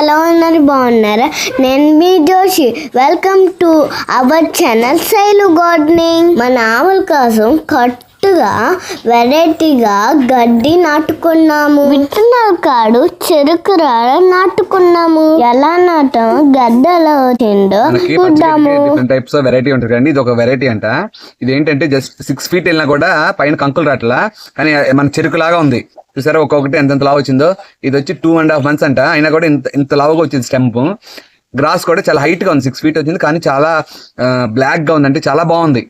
అందరు బాగున్నారా? నేను మీ Joshi. Welcome to our channel Shailu gardening మన ఆవుల కోసం కట్ కట్టుగా వెరైటీగా గడ్డి నాటుకున్నాము. విత్తనాల కాడు చెరుకు రాడ నాటుకున్నాము. ఎలా నాటాం గడ్డి ఎలా వచ్చిందో చూద్దాము. టైప్స్ ఆఫ్ వెరైటీ ఉంటుంది అండి ఇది ఒక వెరైటీ అంట. ఇది ఏంటంటే జస్ట్ సిక్స్ ఫీట్ వెళ్ళినా కూడా పైన కంకులు రాట్లా. కానీ మన చెరుకు లాగా ఉంది. చూసారా ఒక్కొక్కటి ఎంత లావు వచ్చిందో? ఇది వచ్చి టూ అండ్ హాఫ్ మంత్స్ అంట. అయినా కూడా ఇంత ఇంత లావుగా వచ్చింది స్టెంప్. గ్రాస్ కూడా చాలా హైట్గా ఉంది. సిక్స్ ఫీట్ వచ్చింది. కానీ చాలా బ్లాక్గా ఉంది అంటే చాలా బాగుంది.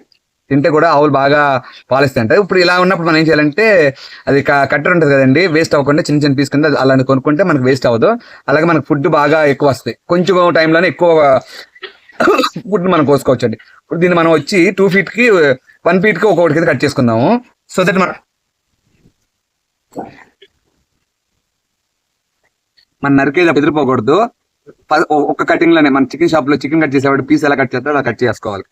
తింటే కూడా ఆవులు బాగా పాలిస్తాయి ఇప్పుడు ఇలా ఉన్నప్పుడు మనం ఏం చేయాలంటే అది కట్టర్ ఉంటుంది కదండి వేస్ట్ అవ్వకుండా చిన్న చిన్న పీస్ కింద అలాంటి కొనుక్కుంటే మనకు వేస్ట్ అవ్వదు. అలాగే మనకు ఫుడ్ బాగా ఎక్కువ వస్తాయి. కొంచెం టైంలోనే ఎక్కువ ఫుడ్ మనం కోసుకోవచ్చు అండి ఇప్పుడు దీన్ని మనం వచ్చి టూ ఫీట్కి వన్ ఫీట్కి ఒక్కొక్కటి కింద కట్ చేసుకుందాము. సో దట్ మన మన నరికేది బెదిరిపోకూడదు ప- ఒక్క కటింగ్లోనే మన చికెన్ షాప్లో చికెన్ కట్ చేసేవాడు పీస్ ఎలా కట్ చేస్తాడో అలా కట్ చేసుకోవాలి.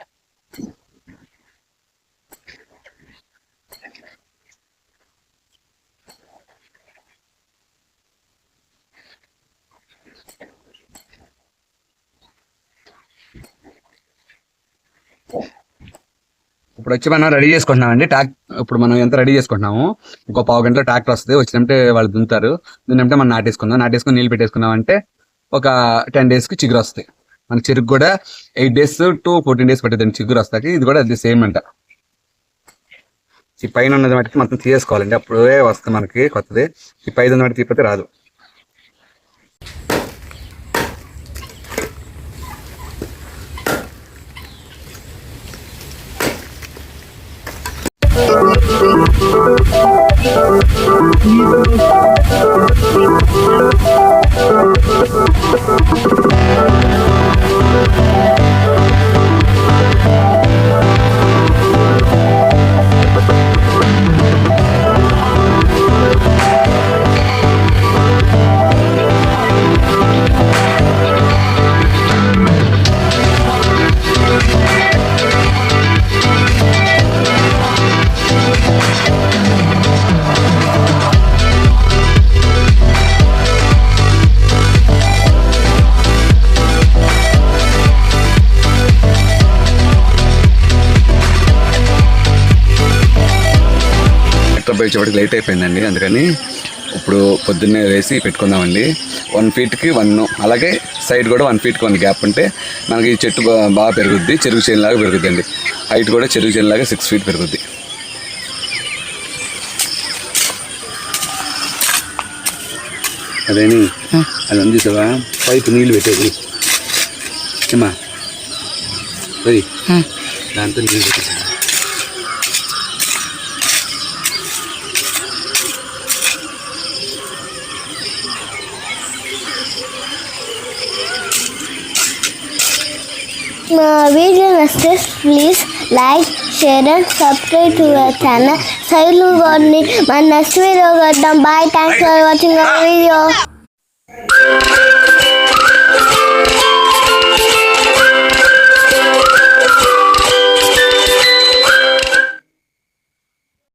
ఇప్పుడు వచ్చి మనం రెడీ చేసుకుంటున్నామండి. ట్రాక్ ఇప్పుడు మనం ఎంత రెడీ చేసుకుంటున్నాము ఇంకో పావు గంటలో ట్రాక్టర్ వస్తుంది. వచ్చినట్టే వాళ్ళు దున్నుతారు. దున్నంటే మనం నాటేసుకుందాం. నాటేసుకుని నీళ్ళు పెట్టేసుకున్నాం అంటే ఒక టెన్ డేస్కి చిగురు వస్తాయి మన చెరుకు కూడా eight days to fourteen days పట్టేదండి చిగురు వస్తాకి. ఇది కూడా అది సేమ్ అంట. ఈ పైన ఉన్నది మట్టి మొత్తం తీసేసుకోవాలండి. అప్పుడే వస్తుంది మనకి కొత్తది. ఈ పైన ఉన్నది మటుకు తీపితే రాదు. ట్రాక్టర్ పోయేటప్పటికి లేట్ అయిపోయిందండి. అందుకని ఇప్పుడు పొద్దున్నే వేసి పెట్టుకుందామండి. వన్ ఫీట్కి వన్ అలాగే సైడ్ కూడా వన్ ఫీట్కి వన్ గ్యాప్ ఉంటే మనకి ఈ చెట్టు బాగా పెరుగుద్ది చెరుకు చేను లాగా పెరుగుద్ది అండి హైట్ కూడా చెరుకు చేను లాగా సిక్స్ ఫీట్ పెరుగుద్ది. అదేని? అది అందిస్తావా పైపు నీళ్ళు పెట్టేది. ఏమా దాంతో నీళ్ళు పెట్టేసి మా వీడియో నచ్చితే please like share and subscribe to our channel. Sailu గారిని మన next video కద్దాం bye thanks for watching our video.